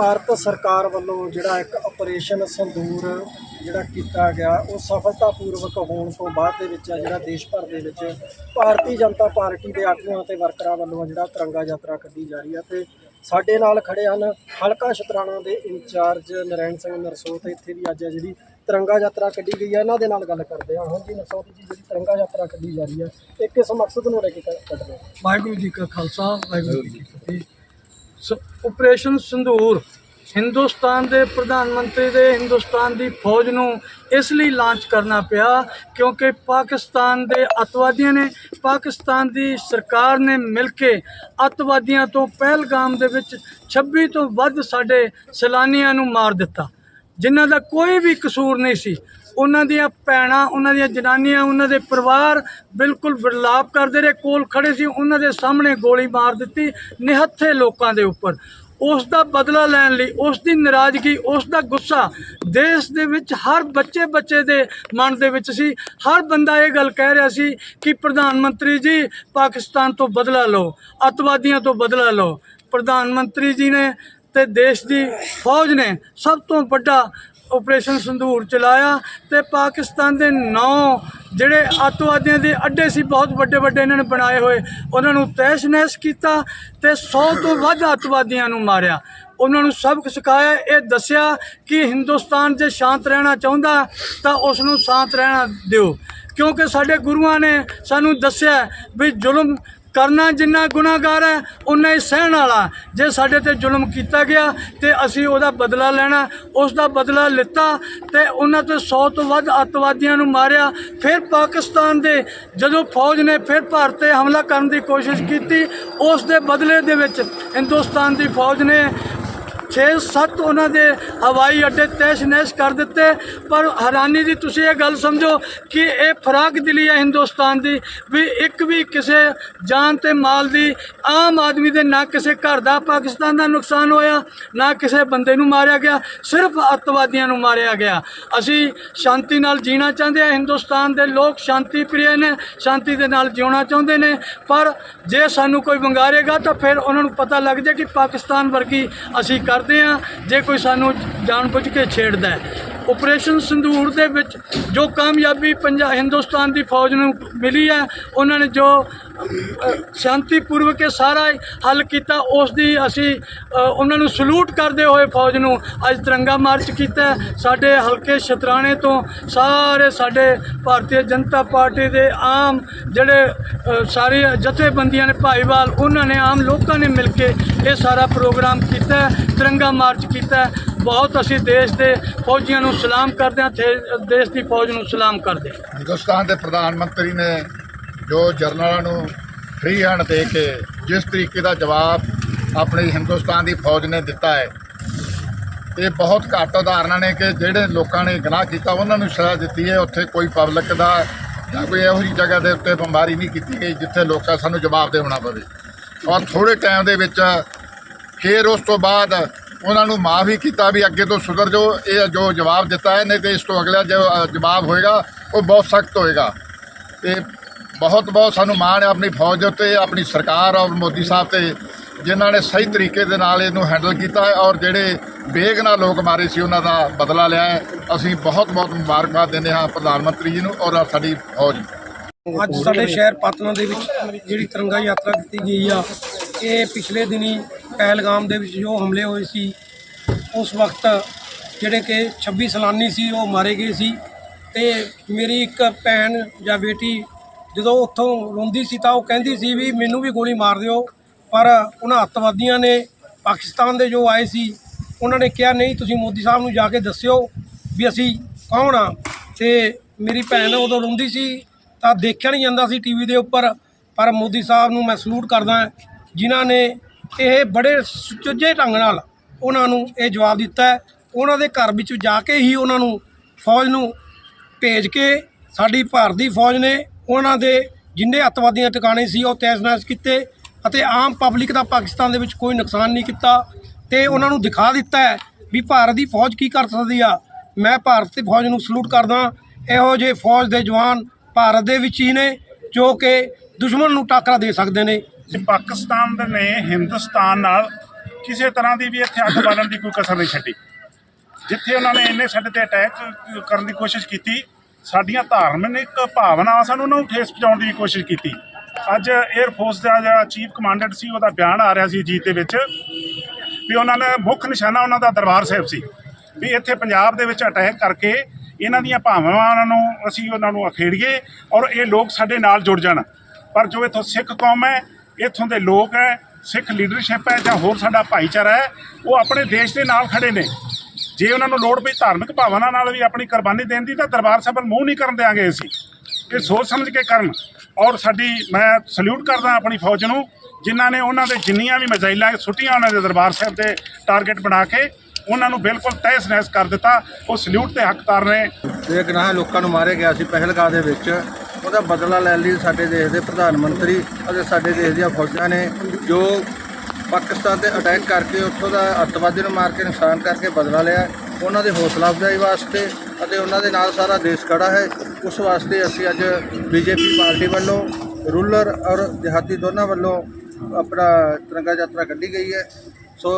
ਭਾਰਤ ਸਰਕਾਰ ਵੱਲੋਂ ਜਿਹੜਾ ਇੱਕ ਆਪਰੇਸ਼ਨ ਸੰਦੂਰ ਜਿਹੜਾ ਕੀਤਾ ਗਿਆ, ਉਹ ਸਫਲਤਾਪੂਰਵਕ ਹੋਣ ਤੋਂ ਬਾਅਦ ਦੇ ਵਿੱਚ ਆ ਜਿਹੜਾ ਦੇਸ਼ ਭਰ ਦੇ ਵਿੱਚ ਭਾਰਤੀ ਜਨਤਾ ਪਾਰਟੀ ਦੇ ਆਗੂਆਂ ਤੇ ਵਰਕਰਾਂ ਵੱਲੋਂ ਜਿਹੜਾ ਤਿਰੰਗਾ ਯਾਤਰਾ ਕੱਢੀ ਜਾ ਰਹੀ ਹੈ ਤੇ ਸਾਡੇ ਨਾਲ ਖੜੇ ਹਨ ਹਲਕਾ ਸ਼ਤਰਾਣਾ ਦੇ ਇੰਚਾਰਜ ਨਰੈਣ ਸਿੰਘ ਨਰਸੋਤ। ਇੱਥੇ ਵੀ ਅੱਜ ਹੈ ਜਿਹੜੀ ਤਿਰੰਗਾ ਯਾਤਰਾ ਕੱਢੀ ਗਈ ਹੈ ਇਹਨਾਂ ਦੇ ਨਾਲ ਗੱਲ ਕਰਦੇ ਹਾਂ। ਹਾਂਜੀ ਨਰਸੋਤ ਜੀ, ਜਿਹੜੀ ਤਿਰੰਗਾ ਯਾਤਰਾ ਕੱਢੀ ਜਾ ਰਹੀ ਹੈ ਇਹ ਕਿਸ ਮਕਸਦ ਨੂੰ ਲੈ ਕੇ ਕ- ਕੱਢ ਰਹੇ ਵਾਹਿਗੁਰੂ ਜੀ ਕਾ ਖਾਲਸਾ, ਵਾਹਿਗੁਰੂ ਜੀ ਕੀ ਫਤਿਹ। ਆਪਰੇਸ਼ਨ ਸੰਧੂਰ ਹਿੰਦੁਸਤਾਨ ਦੇ ਪ੍ਰਧਾਨ ਮੰਤਰੀ ਦੇ ਹਿੰਦੁਸਤਾਨ ਦੀ ਫੌਜ ਨੂੰ ਇਸ ਲਈ ਲਾਂਚ ਕਰਨਾ ਪਿਆ ਕਿਉਂਕਿ ਪਾਕਿਸਤਾਨ ਦੇ ਅਤਵਾਦੀਆਂ ਨੇ, ਪਾਕਿਸਤਾਨ ਦੀ ਸਰਕਾਰ ਨੇ ਮਿਲ ਕੇ ਅਤਵਾਦੀਆਂ ਤੋਂ ਪਹਿਲਗਾਮ ਦੇ ਵਿੱਚ 26 ਤੋਂ ਵੱਧ ਸਾਡੇ ਸੈਲਾਨੀਆਂ ਨੂੰ ਮਾਰ ਦਿੱਤਾ। ਜਿਨ੍ਹਾਂ ਦਾ ਕੋਈ ਵੀ ਕਸੂਰ ਨਹੀਂ ਸੀ ਉਹਨਾਂ ਦੀਆਂ ਭੈਣਾਂ, ਉਹਨਾਂ ਦੀਆਂ ਜਨਾਨੀਆਂ, ਉਹਨਾਂ ਦੇ ਪਰਿਵਾਰ ਬਿਲਕੁਲ ਵਿਰਲਾਪ ਕਰਦੇ ਰਹੇ, ਕੋਲ ਖੜੇ ਸੀ, ਉਹਨਾਂ ਦੇ ਸਾਹਮਣੇ ਗੋਲੀ ਮਾਰ ਦਿੱਤੀ, ਨਿਹੱਥੇ ਲੋਕਾਂ ਦੇ ਉੱਪਰ। ਉਸ ਦਾ ਬਦਲਾ ਲੈਣ ਲਈ, ਉਸ ਦੀ ਨਾਰਾਜ਼ਗੀ, ਉਸ ਦਾ ਗੁੱਸਾ ਦੇਸ਼ ਦੇ ਵਿੱਚ ਹਰ ਬੱਚੇ ਬੱਚੇ ਦੇ ਮਨ ਦੇ ਵਿੱਚ ਸੀ। ਹਰ ਬੰਦਾ ਇਹ ਗੱਲ ਕਹਿ ਰਿਹਾ ਸੀ ਕਿ ਪ੍ਰਧਾਨ ਮੰਤਰੀ ਜੀ, ਪਾਕਿਸਤਾਨ ਤੋਂ ਬਦਲਾ ਲਓ, ਅਤਵਾਦੀਆਂ ਤੋਂ ਬਦਲਾ ਲਓ। ਪ੍ਰਧਾਨ ਮੰਤਰੀ ਜੀ ਨੇ ਤੇ ਦੇਸ਼ ਦੀ ਫੌਜ ਨੇ ਸਭ ਤੋਂ ਵੱਡਾ ਆਪਰੇਸ਼ਨ ਸੰਧੂਰ ਚਲਾਇਆ ਤੇ ਪਾਕਿਸਤਾਨ ਦੇ ਨੌ ਜਿਹੜੇ ਅੱਤਵਾਦੀਆਂ ਦੇ ਅੱਡੇ ਸੀ, ਬਹੁਤ ਵੱਡੇ ਵੱਡੇ ਇਹਨਾਂ ਨੇ ਬਣਾਏ ਹੋਏ, ਉਹਨਾਂ ਨੂੰ ਤੈਸ਼-ਨੈਸ਼ ਕੀਤਾ ਤੇ 100 ਤੋਂ ਵੱਧ ਅੱਤਵਾਦੀਆਂ ਨੂੰ ਮਾਰਿਆ। ਉਹਨਾਂ ਨੂੰ ਸਬਕ ਸਿਖਾਇਆ, ਇਹ ਦੱਸਿਆ ਕਿ ਹਿੰਦੁਸਤਾਨ ਜੇ ਸ਼ਾਂਤ ਰਹਿਣਾ ਚਾਹੁੰਦਾ ਤਾਂ ਉਸ ਨੂੰ ਸ਼ਾਂਤ ਰਹਿਣਾ ਦਿਓ। ਕਿਉਂਕਿ ਸਾਡੇ ਗੁਰੂਆਂ ਨੇ ਸਾਨੂੰ ਦੱਸਿਆ ਵੀ ਜ਼ੁਲਮ ਕਰਨਾ ਜਿੰਨਾ ਗੁਨਾਹਗਾਰ ਹੈ ਉਨਾ ਹੀ ਸਹਿਣ ਵਾਲਾ। ਜੇ ਸਾਡੇ ਤੇ ਜ਼ੁਲਮ ਕੀਤਾ ਗਿਆ, ਤੇ ਅਸੀਂ ਉਹਦਾ ਬਦਲਾ ਲੈਣਾ ਉਸ ਦਾ ਬਦਲਾ ਲਿੱਤਾ, ਤੇ ਉਹਨਾਂ ਤੇ 100 ਤੋਂ ਵੱਧ ਅੱਤਵਾਦੀਆਂ ਨੂੰ ਮਾਰਿਆ। ਫਿਰ ਪਾਕਿਸਤਾਨ ਦੇ ਜਦੋਂ ਫੌਜ ਨੇ ਫਿਰ ਭਾਰਤ ਤੇ ਹਮਲਾ ਕਰਨ ਦੀ ਕੋਸ਼ਿਸ਼ ਕੀਤੀ ਉਸ ਦੇ ਬਦਲੇ ਦੇ ਵਿੱਚ ਹਿੰਦੁਸਤਾਨ ਦੀ ਫੌਜ ਨੇ 6-7 ਉਹਨਾਂ ਦੇ ਹਵਾਈ ਅੱਡੇ ਤੈਸ਼-ਨੈਸ਼ ਕਰ ਦਿੱਤੇ। ਪਰ ਹੈਰਾਨੀ ਦੀ ਤੁਸੀਂ ਇਹ ਗੱਲ ਸਮਝੋ ਕਿ ਇਹ ਫਰਾਕ ਦਿਲੀ ਹੈ ਹਿੰਦੁਸਤਾਨ ਦੀ ਵੀ ਇੱਕ ਵੀ ਕਿਸੇ ਜਾਨ ਤੇ ਮਾਲ ਦੀ ਆਮ ਆਦਮੀ ਦੇ ਨਾ ਕਿਸੇ ਘਰ ਦਾ ਪਾਕਿਸਤਾਨ ਦਾ ਨੁਕਸਾਨ ਹੋਇਆ, ਨਾ ਕਿਸੇ ਬੰਦੇ ਨੂੰ ਮਾਰਿਆ ਗਿਆ, ਸਿਰਫ ਅੱਤਵਾਦੀਆਂ ਨੂੰ ਮਾਰਿਆ ਗਿਆ। ਅਸੀਂ ਸ਼ਾਂਤੀ ਨਾਲ ਜੀਣਾ ਚਾਹੁੰਦੇ ਹਾਂ। ਹਿੰਦੁਸਤਾਨ ਦੇ ਲੋਕ ਸ਼ਾਂਤੀ ਪ੍ਰਿਯ ਨੇ, ਸ਼ਾਂਤੀ ਦੇ ਨਾਲ ਜਿਉਣਾ ਚਾਹੁੰਦੇ ਨੇ। ਪਰ ਜੇ ਸਾਨੂੰ ਕੋਈ ਵੰਗਾਰੇਗਾ ਤਾਂ ਫਿਰ ਉਹਨਾਂ ਨੂੰ ਪਤਾ ਲੱਗ ਜਾਏ ਕਿ ਪਾਕਿਸਤਾਨ ਵਰਗੀ ਅਸੀਂ ਕਰ ਕਰਦੇ ਹਾਂ ਜੇ ਕੋਈ ਸਾਨੂੰ ਜਾਣ ਬੁੱਝ ਕੇ ਛੇੜਦਾ ਆਪਰੇਸ਼ਨ ਸੰਦੂਰ ਦੇ ਵਿੱਚ ਜੋ ਕਾਮਯਾਬੀ ਪੰਜਾਬ ਹਿੰਦੁਸਤਾਨ ਦੀ ਫੌਜ ਨੂੰ ਮਿਲੀ ਹੈ ਉਹਨਾਂ ਨੇ ਜੋ ਅ, ਸ਼ਾਂਤੀਪੂਰਵਕ ਇਹ ਸਾਰਾ ਹੱਲ ਕੀਤਾ ਉਸ ਦੀ ਅਸੀਂ ਉਹਨਾਂ ਨੂੰ ਸਲੂਟ ਕਰਦੇ ਹੋਏ ਫੌਜ ਨੂੰ ਅੱਜ ਤਿਰੰਗਾ ਮਾਰਚ ਕੀਤਾ ਸਾਡੇ ਹਲਕੇ ਸ਼ਤਰਾਣੇ ਤੋਂ ਸਾਰੇ ਸਾਡੇ ਭਾਰਤੀ ਜਨਤਾ ਪਾਰਟੀ ਦੇ ਆਮ ਜਿਹੜੇ ਸਾਰੇ ਜਥੇਬੰਦੀਆਂ ਨੇ ਭਾਈਵਾਲ ਉਹਨਾਂ ਨੇ ਆਮ ਲੋਕਾਂ ਨੇ ਮਿਲ ਕੇ ਇਹ ਸਾਰਾ ਪ੍ਰੋਗਰਾਮ ਕੀਤਾ ਤਿਰੰਗਾ ਮਾਰਚ ਕੀਤਾ ਬਹੁਤ ਅਸੀਂ ਦੇਸ਼ ਦੇ ਫੌਜੀਆਂ ਨੂੰ ਸਲਾਮ ਕਰਦੇ ਹਾਂ ਦੇਸ਼ ਦੀ ਫੌਜ ਨੂੰ ਸਲਾਮ ਕਰਦੇ ਹਾਂ। ਹਿੰਦੁਸਤਾਨ ਦੇ ਪ੍ਰਧਾਨ ਮੰਤਰੀ ਨੇ ਜੋ ਜਰਨਲਾਂ ਨੂੰ ਫ੍ਰੀ ਹੈਂਡ ਦੇ ਕੇ ਜਿਸ ਤਰੀਕੇ ਦਾ ਜਵਾਬ ਆਪਣੇ ਹਿੰਦੁਸਤਾਨ ਦੀ ਫੌਜ ਨੇ ਦਿੱਤਾ ਹੈ, ਇਹ ਬਹੁਤ ਘੱਟ ਉਦਾਹਰਨਾਂ ਨੇ ਕਿ ਜਿਹੜੇ ਲੋਕਾਂ ਨੇ ਗੁਨਾਹ ਕੀਤਾ, ਉਹਨਾਂ ਨੂੰ ਸਜ਼ਾ ਦਿੱਤੀ ਹੈ। ਉੱਥੇ ਕੋਈ ਪਬਲਿਕ ਦਾ ਜਾਂ ਕੋਈ ਇਹੋ ਜਿਹੀ ਜਗ੍ਹਾ ਦੇ ਉੱਤੇ ਬੰਬਾਰੀ ਨਹੀਂ ਕੀਤੀ ਗਈ ਜਿੱਥੇ ਲੋਕਾਂ ਸਾਨੂੰ ਜਵਾਬ ਦੇਣਾ ਪਵੇ। ਔਰ ਥੋੜੇ ਟਾਈਮ ਦੇ ਵਿੱਚ ਫਿਰ ਉਸ ਤੋਂ ਬਾਅਦ ਉਹਨਾਂ ਨੂੰ ਮਾਫ ਹੀ ਕੀਤਾ ਵੀ ਅੱਗੇ ਤੋਂ ਸੁਧਰ ਜੋ ਇਹ ਜੋ ਜਵਾਬ ਦਿੱਤਾ ਹੈ, ਨਹੀਂ ਤੇ ਇਸ ਤੋਂ ਅਗਲਾ ਜੋ ਜਵਾਬ ਹੋਏਗਾ, ਉਹ ਬਹੁਤ ਸਖਤ ਹੋਏਗਾ। ਤੇ ਬਹੁਤ ਬਹੁਤ ਸਾਨੂੰ ਮਾਣ ਹੈ ਆਪਣੀ ਫੌਜ ਉੱਤੇ, ਆਪਣੀ ਸਰਕਾਰ ਔਰ ਮੋਦੀ ਸਾਹਿਬ ਤੇ, ਜਿਨ੍ਹਾਂ ਨੇ ਸਹੀ ਤਰੀਕੇ ਦੇ ਨਾਲ ਇਹਨੂੰ ਹੈਂਡਲ ਕੀਤਾ ਹੈ ਔਰ ਜਿਹੜੇ ਬੇਗਨਾ ਲੋਕ ਮਾਰੇ ਸੀ, ਉਹਨਾਂ ਦਾ ਬਦਲਾ ਲਿਆ ਹੈ। ਅਸੀਂ ਬਹੁਤ ਬਹੁਤ ਮੁਬਾਰਕਬਾਦ ਦਿੰਦੇ ਹਾਂ ਪ੍ਰਧਾਨ ਮੰਤਰੀ ਜੀ ਨੂੰ ਔਰ ਸਾਡੀ ਫੌਜ ਨੂੰ। ਅੱਜ ਸਾਡੇ ਸ਼ਹਿਰ ਪਤਨਾ ਦੇ ਵਿੱਚ ਜਿਹੜੀ ਤਿਰੰਗਾ ਯਾਤਰਾ ਕੀਤੀ ਗਈ ਆ, ਇਹ ਪਿਛਲੇ ਦਿਨੀ ਪਹਿਲਗਾਮ ਦੇ ਵਿੱਚ ਜੋ ਹਮਲੇ ਹੋਏ ਸੀ, ਉਸ ਵਕਤ ਜਿਹੜੇ ਕਿ 26 ਸੈਲਾਨੀ ਸੀ, ਉਹ ਮਾਰੇ ਗਏ ਸੀ ਤੇ ਮੇਰੀ ਇੱਕ ਭੈਣ ਜਾਂ ਬੇਟੀ ਜਦੋਂ ਉੱਥੋਂ ਰੋਂਦੀ ਸੀ ਤਾਂ ਉਹ ਕਹਿੰਦੀ ਸੀ ਵੀ ਮੈਨੂੰ ਵੀ ਗੋਲੀ ਮਾਰ ਦਿਓ, ਪਰ ਉਹਨਾਂ ਅੱਤਵਾਦੀਆਂ ਨੇ ਪਾਕਿਸਤਾਨ ਦੇ ਜੋ ਆਏ ਸੀ, ਉਹਨਾਂ ਨੇ ਕਿਹਾ, ਨਹੀਂ, ਤੁਸੀਂ ਮੋਦੀ ਸਾਹਿਬ ਨੂੰ ਜਾ ਕੇ ਦੱਸਿਓ ਵੀ ਅਸੀਂ ਕੌਣ ਆ। ਤੇ ਮੇਰੀ ਭੈਣ ਉਦੋਂ ਰੋਂਦੀ ਸੀ ਤਾਂ ਦੇਖਿਆ ਨਹੀਂ ਜਾਂਦਾ ਸੀ ਟੀਵੀ ਦੇ ਉੱਪਰ, ਪਰ ਮੋਦੀ ਸਾਹਿਬ ਨੂੰ ਮੈਂ ਸਲੂਟ ਕਰਦਾ, ਜਿਨ੍ਹਾਂ ਨੇ ਇਹ ਬੜੇ ਸੁਚੱਜੇ ਢੰਗ ਨਾਲ ਉਹਨਾਂ ਨੂੰ ਇਹ ਜਵਾਬ ਦਿੱਤਾ ਉਹਨਾਂ ਦੇ ਘਰ ਵਿੱਚ ਜਾ ਕੇ ਹੀ ਉਹਨਾਂ ਨੂੰ ਫੌਜ ਨੂੰ ਭੇਜ ਕੇ ਸਾਡੀ ਭਾਰਤੀ ਫੌਜ ਨੇ ਉਹਨਾਂ ਦੇ ਜਿੰਨੇ ਅੱਤਵਾਦੀਆਂ ਟਿਕਾਣੇ ਸੀ ਉਹ ਤੈਸ਼-ਨੈਸ਼ ਕੀਤੇ ਅਤੇ ਆਮ ਪਬਲਿਕ ਦਾ ਪਾਕਿਸਤਾਨ ਦੇ ਵਿੱਚ ਕੋਈ ਨੁਕਸਾਨ ਨਹੀਂ ਕੀਤਾ ਤੇ ਉਹਨਾਂ ਨੂੰ ਦਿਖਾ ਦਿੱਤਾ ਹੈ ਵੀ ਭਾਰਤ ਦੀ ਫੌਜ ਕੀ ਕਰ ਸਕਦੀ ਆ। ਮੈਂ ਭਾਰਤ ਦੀ ਫੌਜ ਨੂੰ ਸਲੂਟ ਕਰਦਾ ਇਹੋ ਜਿਹੇ ਫੌਜ ਦੇ ਜਵਾਨ ਭਾਰਤ ਦੇ ਵਿੱਚ ਹੀ ਨੇ ਜੋ ਕਿ ਦੁਸ਼ਮਣ ਨੂੰ ਟਾਕਰਾ ਦੇ ਸਕਦੇ ਨੇ। ਤੇ ਪਾਕਿਸਤਾਨ ਦੇ ਨੇ ਹਿੰਦੁਸਤਾਨ ਨਾਲ ਕਿਸੇ ਤਰ੍ਹਾਂ ਦੀ ਵੀ ਇੱਥੇ ਅੱਗ ਬਾਲਣ ਦੀ ਕੋਈ ਕਸਰ ਨਹੀਂ ਛੱਡੀ। ਜਿੱਥੇ ਉਹਨਾਂ ਨੇ ਇੰਨੇ ਸਾਡੇ ਤੇ ਅਟੈਕ ਕਰਨ ਦੀ ਕੋਸ਼ਿਸ਼ ਕੀਤੀ, ਸਾਡੀਆਂ ਧਾਰਮਿਕ ਭਾਵਨਾਵਾਂ ਸਾਨੂੰ ਉਹਨਾਂ ਨੂੰ ਠੇਸ ਪਹੁੰਚਾਉਣ ਦੀ ਕੋਸ਼ਿਸ਼ ਕੀਤੀ। ਅੱਜ 에ਅਰ ਫੋਰਸ ਦਾ ਜਿਹੜਾ ਚੀਫ ਕਮਾਂਡੈਂਟ ਸੀ, ਉਹਦਾ ਬਿਆਨ ਆ ਰਿਹਾ ਸੀ ਜੀਤ ਦੇ ਵਿੱਚ ਵੀ ਉਹਨਾਂ ਨੇ ਮੁੱਖ ਨਿਸ਼ਾਨਾ ਉਹਨਾਂ ਦਾ ਦਰਬਾਰ ਸਾਹਿਬ ਸੀ ਵੀ ਇੱਥੇ ਪੰਜਾਬ ਦੇ ਵਿੱਚ ਅਟੈਕ ਕਰਕੇ ਇਹਨਾਂ ਦੀਆਂ ਭਾਵਨਾਵਾਂ ਨੂੰ ਅਸੀਂ ਉਹਨਾਂ ਨੂੰ ਅਖੇੜੀਏ ਔਰ ਇਹ ਲੋਕ ਸਾਡੇ ਨਾਲ ਜੁੜ ਜਾਣ। ਪਰ ਜੋ ਇੱਥੋਂ ਸਿੱਖ ਕੌਮ ਹੈ ਇੱਥੋਂ ਦੇ ਲੋਕ ਹੈ, ਸਿੱਖ ਲੀਡਰਸ਼ਿਪ ਹੈ ਜਾਂ ਹੋਰ ਸਾਡਾ ਭਾਈਚਾਰਾ ਹੈ, ਉਹ ਆਪਣੇ ਦੇਸ਼ ਦੇ ਨਾਲ ਖੜੇ ਨੇ। ਜੇ ਉਹਨਾਂ ਨੂੰ ਲੋੜ ਪਈ ਧਾਰਮਿਕ ਭਾਵਨਾ ਨਾਲ ਵੀ ਆਪਣੀ ਕੁਰਬਾਨੀ ਦੇਣ ਦੀ, ਤਾਂ ਦਰਬਾਰ ਸਾਹਿਬ ਵੱਲ ਮੂੰਹ ਨਹੀਂ ਕਰਨ ਦਿਆਂਗੇ ਅਸੀਂ। ਇਹ ਸੋਚ ਸਮਝ ਕੇ ਕਰਨ। ਔਰ ਸਾਡੀ, ਮੈਂ ਸਲੂਟ ਕਰਦਾ ਆਪਣੀ ਫੌਜ ਨੂੰ, ਜਿਨ੍ਹਾਂ ਨੇ ਉਹਨਾਂ ਦੇ ਜਿੰਨੀਆਂ ਵੀ ਮਿਜ਼ਾਈਲਾਂ ਸੁੱਟੀਆਂ ਉਹਨਾਂ ਦੇ ਦਰਬਾਰ ਸਾਹਿਬ ਤੇ ਟਾਰਗੇਟ ਬਣਾ ਕੇ, ਉਹਨਾਂ ਨੂੰ ਬਿਲਕੁਲ ਤਹਿਸ ਨਹਿਸ ਕਰ ਦਿੱਤਾ। ਉਹ ਸਲੂਟ 'ਤੇ ਹੱਕਦਾਰ ਨੇ। ਬੇਗਨਾਹ ਲੋਕਾਂ ਨੂੰ ਮਾਰੇ ਗਿਆ ਸੀ ਪਹਿਲਗਾਹ ਦੇ ਵਿੱਚ। ਉਹਦਾ ਬਦਲਾ ਲੈਣ ਲਈ ਸਾਡੇ ਦੇਸ਼ ਦੇ ਪ੍ਰਧਾਨ ਮੰਤਰੀ ਅਤੇ ਸਾਡੇ ਦੇਸ਼ ਦੀਆਂ ਫੌਜਾਂ ਨੇ ਜੋ ਪਾਕਿਸਤਾਨ ਤੇ ਅਟੈਕ ਕਰਕੇ ਉੱਥੋਂ ਦਾ ਅੱਤਵਾਦੀ ਨੂੰ ਮਾਰ ਕੇ ਨੁਕਸਾਨ ਕਰਕੇ ਬਦਲਾ ਲਿਆ। ਉਹਨਾਂ ਦੇ ਹੌਸਲਾ ਅਫਜ਼ਾਈ ਵਾਸਤੇ ਅਤੇ ਉਹਨਾਂ ਦੇ ਨਾਲ ਸਾਰਾ ਦੇਸ਼ ਖੜਾ ਹੈ। ਉਸ ਵਾਸਤੇ ਅਸੀਂ ਅੱਜ ਬੀਜੇਪੀ ਪਾਰਟੀ ਵੱਲੋਂ ਰੂਲਰ ਔਰ ਦਿਹਾਤੀ ਦੋਨਾਂ ਵੱਲੋਂ ਆਪਣਾ ਤਿਰੰਗਾ ਯਾਤਰਾ ਕੱਢੀ ਗਈ ਹੈ। ਸੋ